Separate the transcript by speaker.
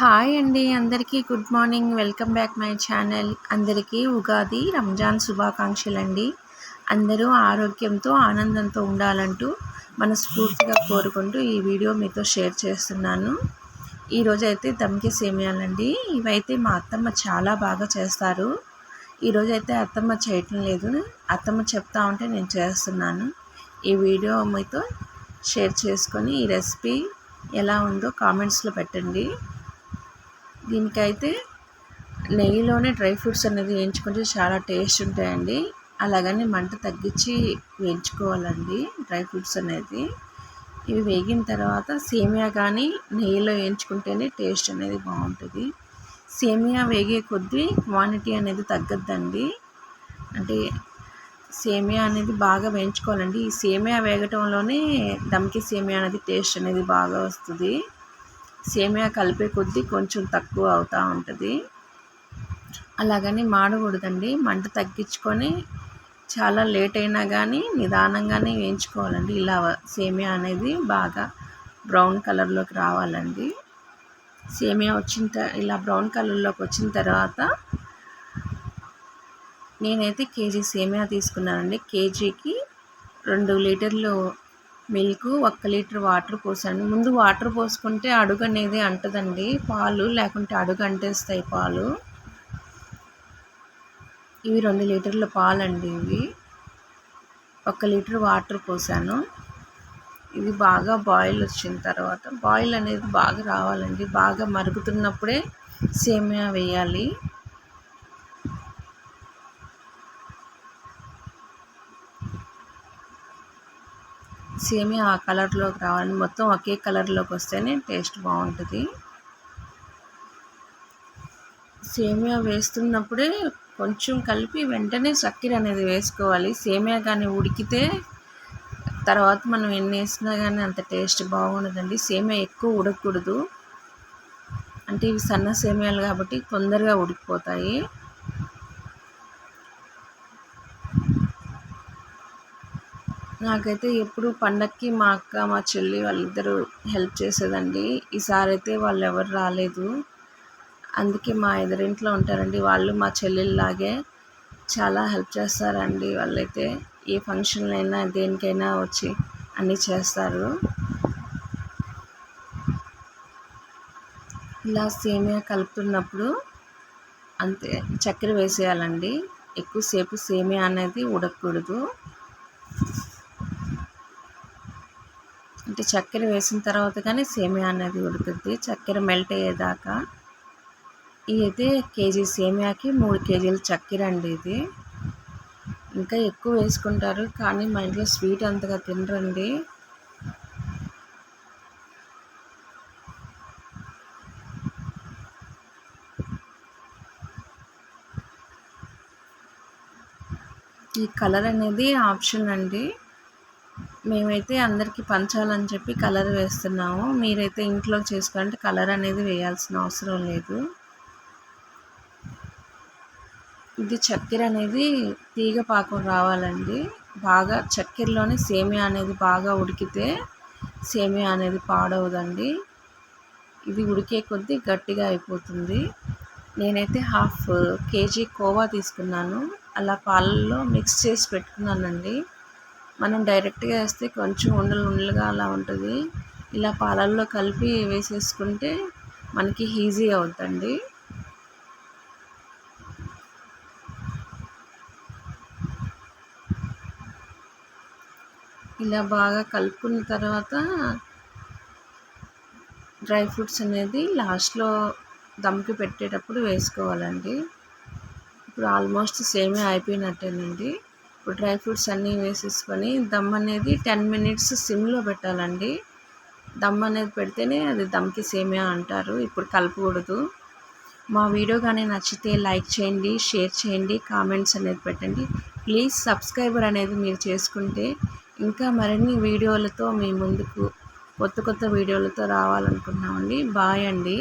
Speaker 1: Hi అండి అందరికీ good morning. Welcome back my channel. అందరికీ ఉగాది రంజాన్ శుభాకాంక్షలు అండి అందరూ ఆరోగ్యంతో ఆనందంతో ఉండాలంటూ మనస్ఫూర్తిగా కోరుకుంటూ ఈ వీడియో మీతో షేర్ చేస్తున్నాను. ఈరోజు అయితే దమ్కి సేమియాలండి. ఇవైతే మా అత్తమ్మ చాలా బాగా చేస్తారు. ఈరోజు అయితే అత్తమ్మ చేయటం లేదు. అత్తమ్మ చెప్తా ఉంటే నేను చేస్తున్నాను. ఈ వీడియో మీతో షేర్ చేసుకొని ఈ రెసిపీ ఎలా ఉందో కామెంట్స్లో పెట్టండి. దీనికైతే నెయ్యిలోనే డ్రై ఫ్రూట్స్ అనేది వేయించుకుంటే చాలా టేస్ట్ ఉంటాయండి. అలాగని మంట తగ్గించి వేయించుకోవాలండి డ్రై ఫ్రూట్స్ అనేది. ఇవి వేగిన తర్వాత సేమియా కానీ నెయ్యిలో వేయించుకుంటేనే టేస్ట్ అనేది బాగుంటుంది. సేమియా వేగే కొద్దీ క్వాంటిటీ అనేది తగ్గద్దండి. అంటే సేమియా అనేది బాగా వేయించుకోవాలండి. ఈ సేమియా వేగటంలోనే దమ్కి సేమియా అనేది టేస్ట్ అనేది బాగా వస్తుంది. సేమియా కలిపే కొద్దీ కొంచెం తక్కువ అవుతూ ఉంటుంది. అలాగని మాడకూడదండి. మంట తగ్గించుకొని చాలా లేట్ అయినా కానీ నిదానంగానే వేయించుకోవాలండి. ఇలా సేమియా అనేది బాగా బ్రౌన్ కలర్లోకి రావాలండి. సేమియా వచ్చిన ఇలా బ్రౌన్ కలర్లోకి వచ్చిన తర్వాత నేనైతే కేజీ సేమియా తీసుకున్నానండి. కేజీకి రెండు లీటర్లు మిల్క్ ఒక్క లీటర్ వాటర్ పోసాను. ముందు వాటర్ పోసుకుంటే అడుగు అనేది అంటదండి. పాలు లేకుంటే అడుగు అంటేస్తాయి పాలు. ఇవి రెండు లీటర్ల పాలండి ఇవి. ఒక లీటర్ వాటర్ పోసాను. ఇది బాగా బాయిల్ వచ్చిన తర్వాత బాయిల్ అనేది బాగా రావాలండి. బాగా మరుగుతున్నప్పుడే సేమియా వేయాలి. సేమియా ఆ కలర్లోకి రావాలి. మొత్తం ఒకే కలర్లోకి వస్తేనే టేస్ట్ బాగుంటుంది. సేమియా వేస్తున్నప్పుడే కొంచెం కలిపి వెంటనే చక్కెర అనేది వేసుకోవాలి. సేమియా కానీ ఉడికితే తర్వాత మనం ఎన్ని వేసినా కానీ అంత టేస్ట్ బాగుండదండి. సేమియా ఎక్కువ ఉడకకూడదు అంటే ఇవి సన్న సేమియాలు కాబట్టి తొందరగా ఉడికిపోతాయి. నాకైతే ఎప్పుడు పండక్కి మా అక్క మా చెల్లి వాళ్ళిద్దరూ హెల్ప్ చేసేదండి. ఈసారి అయితే వాళ్ళు ఎవరు రాలేదు. అందుకే మా ఎదురింట్లో ఉంటారండి. వాళ్ళు మా చెల్లెల్లాగే చాలా హెల్ప్ చేస్తారండి. వాళ్ళైతే ఏ ఫంక్షన్లైనా దేనికైనా వచ్చి అన్నీ చేస్తారు. ఇలా సేమియా కలుపుతున్నప్పుడు అంతే చక్కెర వేసేయాలండి. ఎక్కువసేపు సేమియా అనేది ఉడకకూడదు. అంటే చక్కెర వేసిన తర్వాత కానీ సేమియా అనేది ఉడుకుద్ది. చక్కెర మెల్ట్ అయ్యేదాకా ఇది కేజీ సేమియాకి మూడు కేజీలు చక్కెర అండి ఇది. ఇంకా ఎక్కువ వేసుకుంటారు కానీ మా ఇంట్లో స్వీట్ అంతగా తినరండి. ఈ కలర్ అనేది ఆప్షన్ అండి. మేమైతే అందరికీ పంచాలని చెప్పి కలర్ వేస్తున్నాము. మీరైతే ఇంట్లో చేసుకోవాలంటే కలర్ అనేది వేయాల్సిన అవసరం లేదు. ఇది చక్కెర అనేది తీగ పాకం రావాలండి. బాగా చక్కెరలోనే సేమియా అనేది బాగా ఉడికితే సేమియా అనేది పాడవదండి. ఇది ఉడికే కొద్దీ గట్టిగా అయిపోతుంది. నేనైతే హాఫ్ కేజీ కోవా తీసుకున్నాను. అలా పాలల్లో మిక్స్ చేసి పెట్టుకున్నానండి. మనం డైరెక్ట్గా వేస్తే కొంచెం ఉండలు ఉండలుగా అలా ఉంటుంది. ఇలా పాలల్లో కలిపి వేసేసుకుంటే మనకి ఈజీ అవుతుందండి ఇలా బాగా కలుపుకున్న తర్వాత డ్రై ఫ్రూట్స్ అనేది లాస్ట్లో దమ్కి పెట్టేటప్పుడు వేసుకోవాలండి. ఇప్పుడు ఆల్మోస్ట్ సేమే అయిపోయినట్టేనండి. ఇప్పుడు డ్రై ఫ్రూట్స్ అన్నీ వేసేసుకొని దమ్ అనేది టెన్ మినిట్స్ సిమ్లో పెట్టాలండి. దమ్ అనేది పెడితేనే అది దమ్కి సేమియా అంటారు. ఇప్పుడు కలపకూడదు. మా వీడియో కానీ నచ్చితే లైక్ చేయండి షేర్ చేయండి కామెంట్స్ అనేది పెట్టండి. ప్లీజ్ సబ్స్క్రైబర్ అనేది మీరు చేసుకుంటే ఇంకా మరిన్ని వీడియోలతో మీ ముందుకు కొత్త కొత్త వీడియోలతో రావాలనుకుంటున్నామండి. బాయ్ అండి.